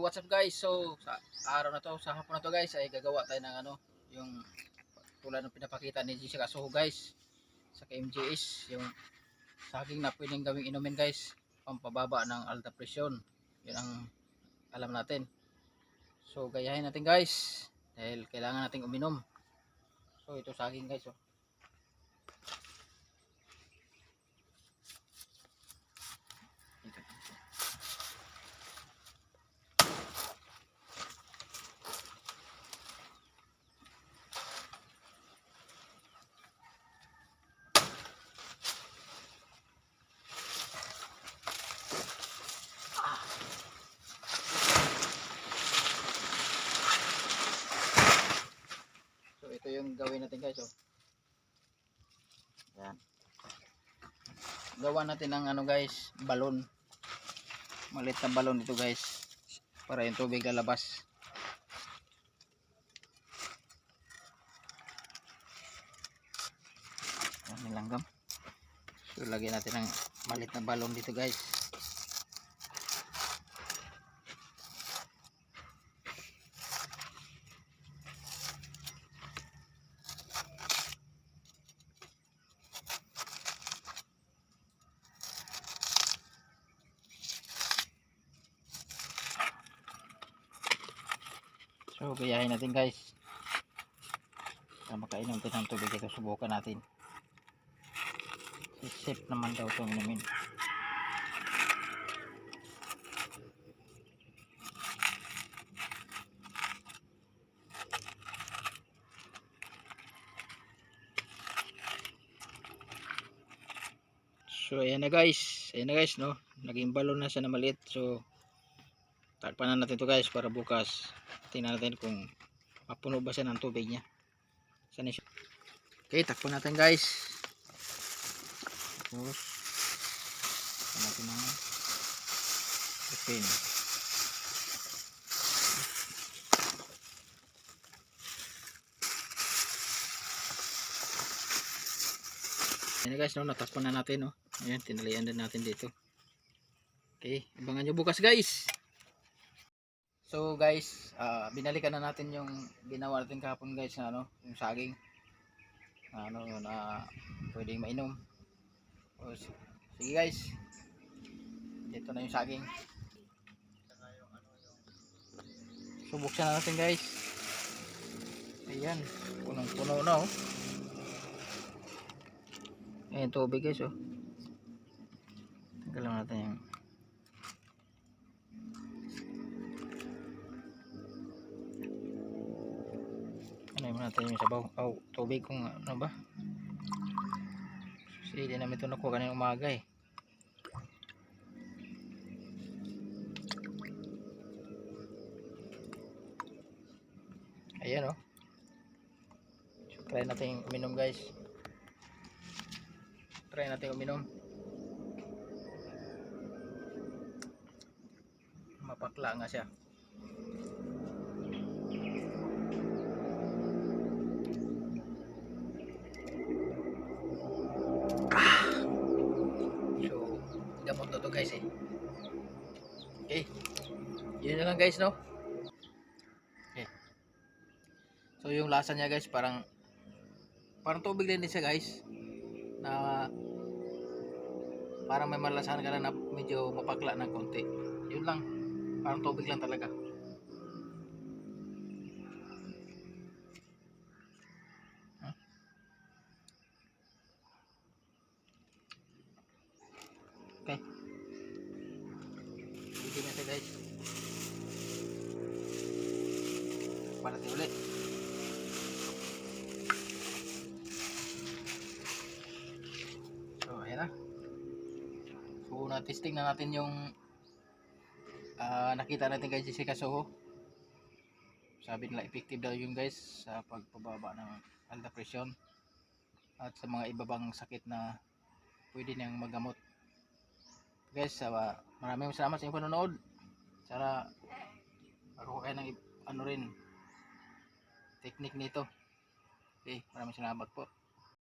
what's up guys? So, sa araw na to, sa hapon na to guys, ay gagawa tayo ng ano, yung tulad ng pinapakita ni Jessica Soho guys, sa KMJS, yung saging na pwedeng gawing inumin guys, pampababa ng alta presyon. Yun ang alam natin. So, gayahin natin guys, dahil kailangan nating uminom. So, ito saging guys, oh. So ito yung gawin natin guys oh. Yan. Gawa natin ng ano guys, balon. Malit na balon dito guys. Para yung tubig lalabas. Yan nilanggam. So lagyan natin ng malit na balon dito guys. So, gayahin natin guys. Para makainom din ng tubig ito, subukan natin. Safe naman daw itong inumin. So, ayan na guys. Ayan na guys, no? Naging balon na siya na maliit. So, takpan na natin to guys para bukas tingnan natin kung mapuno ba siya ng tubig niya saan siya okay takpan natin guys tapos takpan natin ng open Ayan guys, no, natakpan na natin, no. Ayan, tinalian din natin dito. Okay, abangan nyo bukas guys. So guys, ah, binalikan na natin yung ginawa natin kahapon guys na ano, yung saging. Na ano na pwedeng mainom. O, sige guys. Ito na yung saging. So buksan na natin guys. Ayan, punong-puno na oh. Ayan tubig guys oh. Tanggal natin yung ano yung natin yung sabaw? Oh, tubig kung ano ba? Kasi hindi namin ito nakuha kanina umaga eh. Ayan oh. So, try natin uminom guys. Try natin uminom. Mapakla nga siya guys eh. Okay. Yun na lang guys no. Okay. So yung lasa niya guys parang parang tubig din siya guys. Na parang may malasahan ka na na medyo mapakla ng konti. Yun lang. Parang tubig lang talaga. Huh? Okay. Sige na siya guys. Para tayo ulit. So, ayan na. So, na-testing na natin yung ah, nakita natin kay Jessica Soho. Sabi nila effective daw yun guys sa pagpababa ng alta presyon at sa mga ibabang sakit na pwede niyang magamot guys uh, maraming salamat sa inyong panonood sana ako kayo ng ano rin technique nito. Okay maraming salamat po